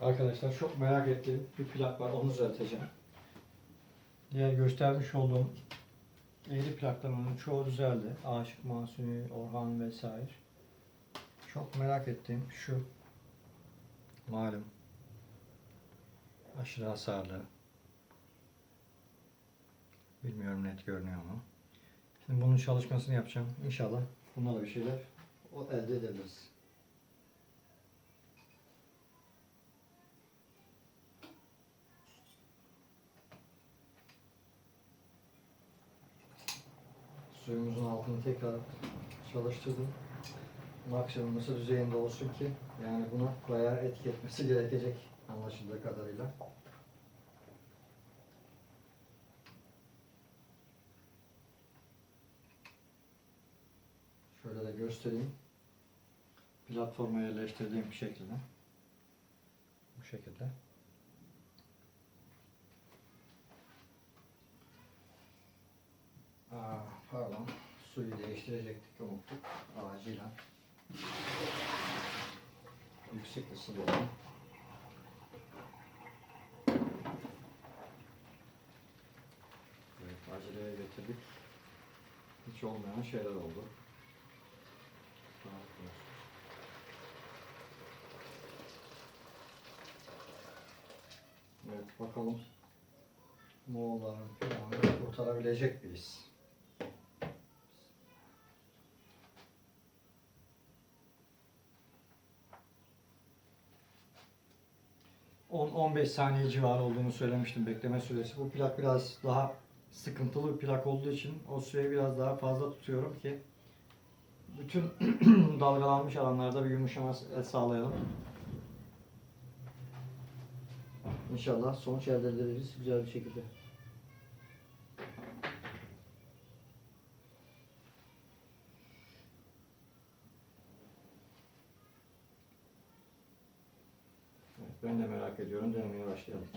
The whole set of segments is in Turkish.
Arkadaşlar çok merak ettiğim bir plak var. Onu düzelteceğim. Diğer göstermiş olduğum eğri plaklarımın çoğu düzeldi. Aşık Masumi, Orhan vesaire. Çok merak ettiğim şu malum aşırı hasarlı. Bilmiyorum net görünüyor mu. Şimdi bunun çalışmasını yapacağım. İnşallah bunlarla bir şeyler elde edebiliriz. Suyumuzun altını tekrar çalıştırdım. Maksimum ısı düzeyinde olsun ki yani buna bayağı etki etmesi gerekecek anlaşıldığı kadarıyla. Şöyle de göstereyim. Platforma yerleştirdiğim bir şekilde. Bu şekilde. Pardon. Suyu değiştirecektik, unuttuk. Acilen. Yüksek ısıda. Evet, aceleye getirdik. Hiç olmayan şeyler oldu. Evet, bakalım Moğolların planını kurtarabilecek miyiz? 10-15 saniye civarı olduğunu söylemiştim bekleme süresi. Bu plak biraz daha sıkıntılı bir plak olduğu için o süreyi biraz daha fazla tutuyorum ki bütün dalgalanmış alanlarda bir yumuşama sağlayalım. İnşallah sonuç elde ederiz güzel bir şekilde. Evet, ben de merak ediyorum. Denemeye başlayalım.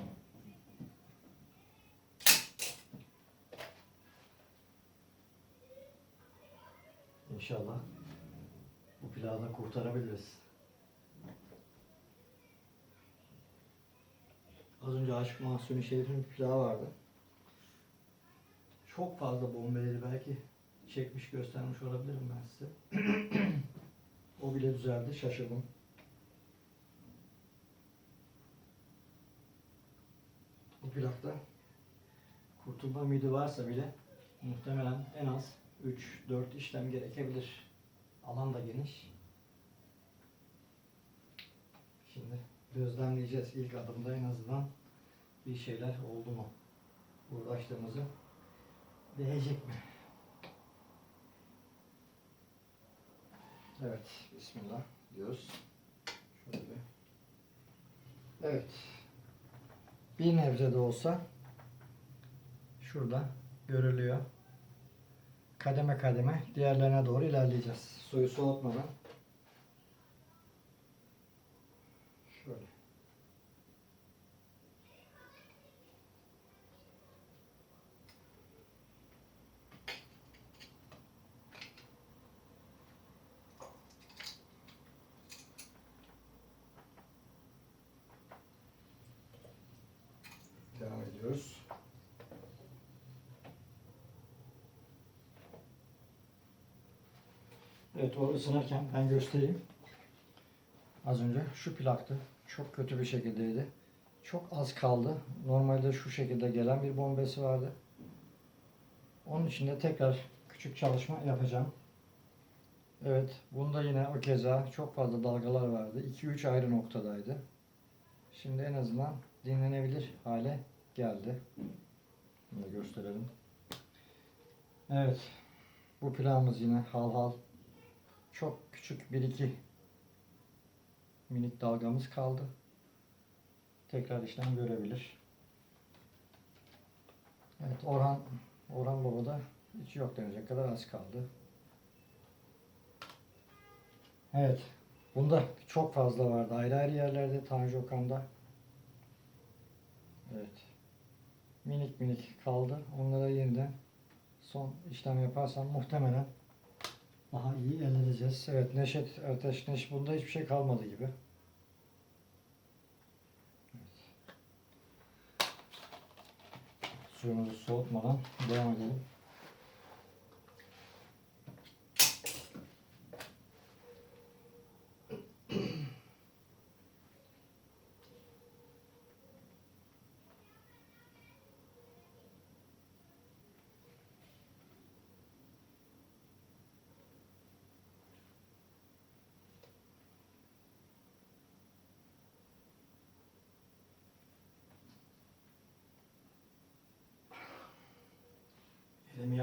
İnşallah bu da kurtarabiliriz. Az önce Aşık Mahsuni Şerif'in bir plağı vardı. Çok fazla bombeleri belki çekmiş göstermiş olabilirim ben size. o bile düzeldi. Şaşırdım. Plakta kurtulma ümidi varsa bile muhtemelen en az 3-4 işlem gerekebilir. Alan da geniş. Şimdi gözlemleyeceğiz ilk adımda en azından bir şeyler oldu mu? Uğraştığımızı değecek mi? Evet, Bismillah diyoruz. Şöyle. Evet. Bir nebze de olsa şurada görülüyor. Kademe kademe diğerlerine doğru ilerleyeceğiz. Suyu soğutmadan. Şöyle. Devam ediyoruz. Evet o ısınırken ben göstereyim. Az önce şu plaktı. Çok kötü bir şekildeydi. Çok az kaldı. Normalde şu şekilde gelen bir bombesi vardı. Onun için de tekrar küçük çalışma yapacağım. Evet, bunda yine o keza çok fazla dalgalar vardı. 2-3 ayrı noktadaydı. Şimdi en azından dinlenebilir hale geldi. Bunu da gösterelim. Evet, bu plağımız yine hal hal çok küçük bir iki minik dalgamız kaldı. Tekrar işlem görebilir. Evet Orhan Orhan Baba'da hiç yok denecek kadar az kaldı. Evet. Bunda çok fazla vardı. Ayrı ayrı yerlerde Tanju Okan'da. Evet minik minik kaldı. Onlara yeniden son işlem yaparsam muhtemelen daha iyi elde edeceğiz. Evet Neşet Ertaş Neş bunda hiçbir şey kalmadı gibi. Evet. Suyumuzu soğutmadan devam edelim.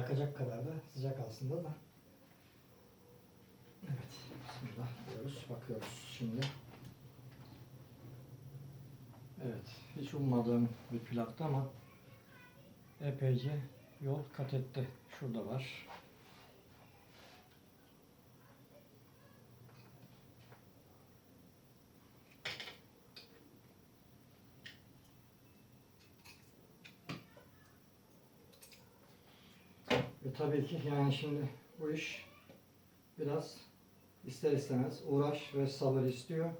Yakacak kadar da sıcak aslında da. Evet. Bismillah diyoruz. Bakıyoruz şimdi. Evet. Hiç ummadığım bir plaktı ama epeyce yol kat etti. Şurada var. Ve tabii ki yani şimdi bu iş biraz ister istemez uğraş ve sabır istiyor.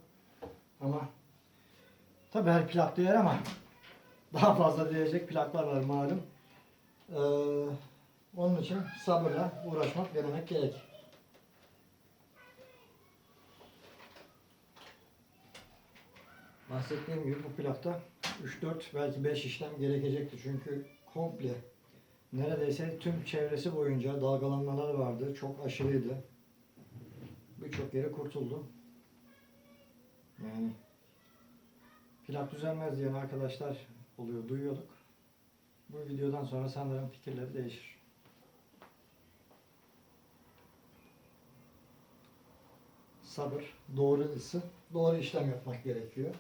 Ama tabii her plak değer ama daha fazla diyecek plaklar var malum. Ee, onun için sabırla uğraşmak, denemek gerek. Bahsettiğim gibi bu plakta 3-4 belki 5 işlem gerekecekti. Çünkü komple neredeyse tüm çevresi boyunca dalgalanmalar vardı. Çok aşırıydı. Birçok yeri kurtuldu. Yani plak düzelmez diyen arkadaşlar oluyor, duyuyorduk. Bu videodan sonra sanırım fikirleri değişir. Sabır, doğru ısı, doğru işlem yapmak gerekiyor.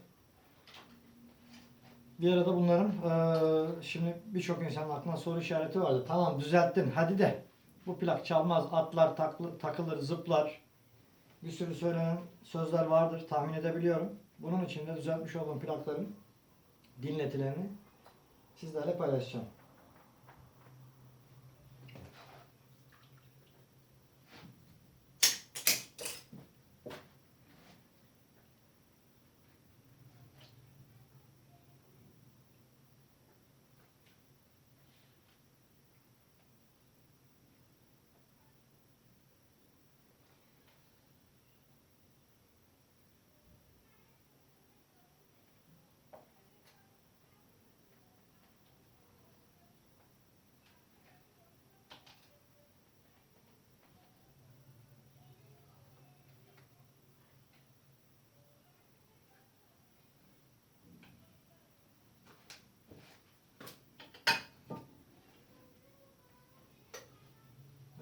Bir arada bunların eee, şimdi birçok insanın aklına soru işareti vardı. Tamam düzelttin hadi de bu plak çalmaz, atlar, taklı, takılır, zıplar. Bir sürü söylenen sözler vardır tahmin edebiliyorum. Bunun için de düzeltmiş olduğum plakların dinletilerini sizlerle paylaşacağım.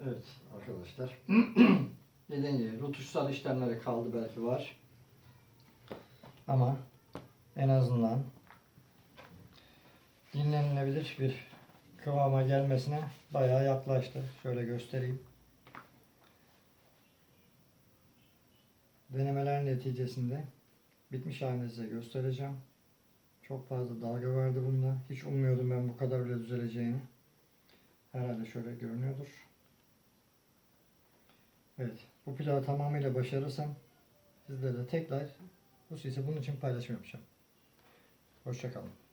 Evet arkadaşlar. Dediğim gibi rutuşsal işlemleri kaldı belki var. Ama en azından dinlenilebilir bir kıvama gelmesine bayağı yaklaştı. Şöyle göstereyim. Denemelerin neticesinde bitmiş halini size göstereceğim. Çok fazla dalga vardı bunda. Hiç ummuyordum ben bu kadar bile düzeleceğini. Herhalde şöyle görünüyordur. Evet. Bu plağı tamamıyla başarırsam sizlerle tekrar hususi bunun için paylaşım yapacağım. Hoşçakalın.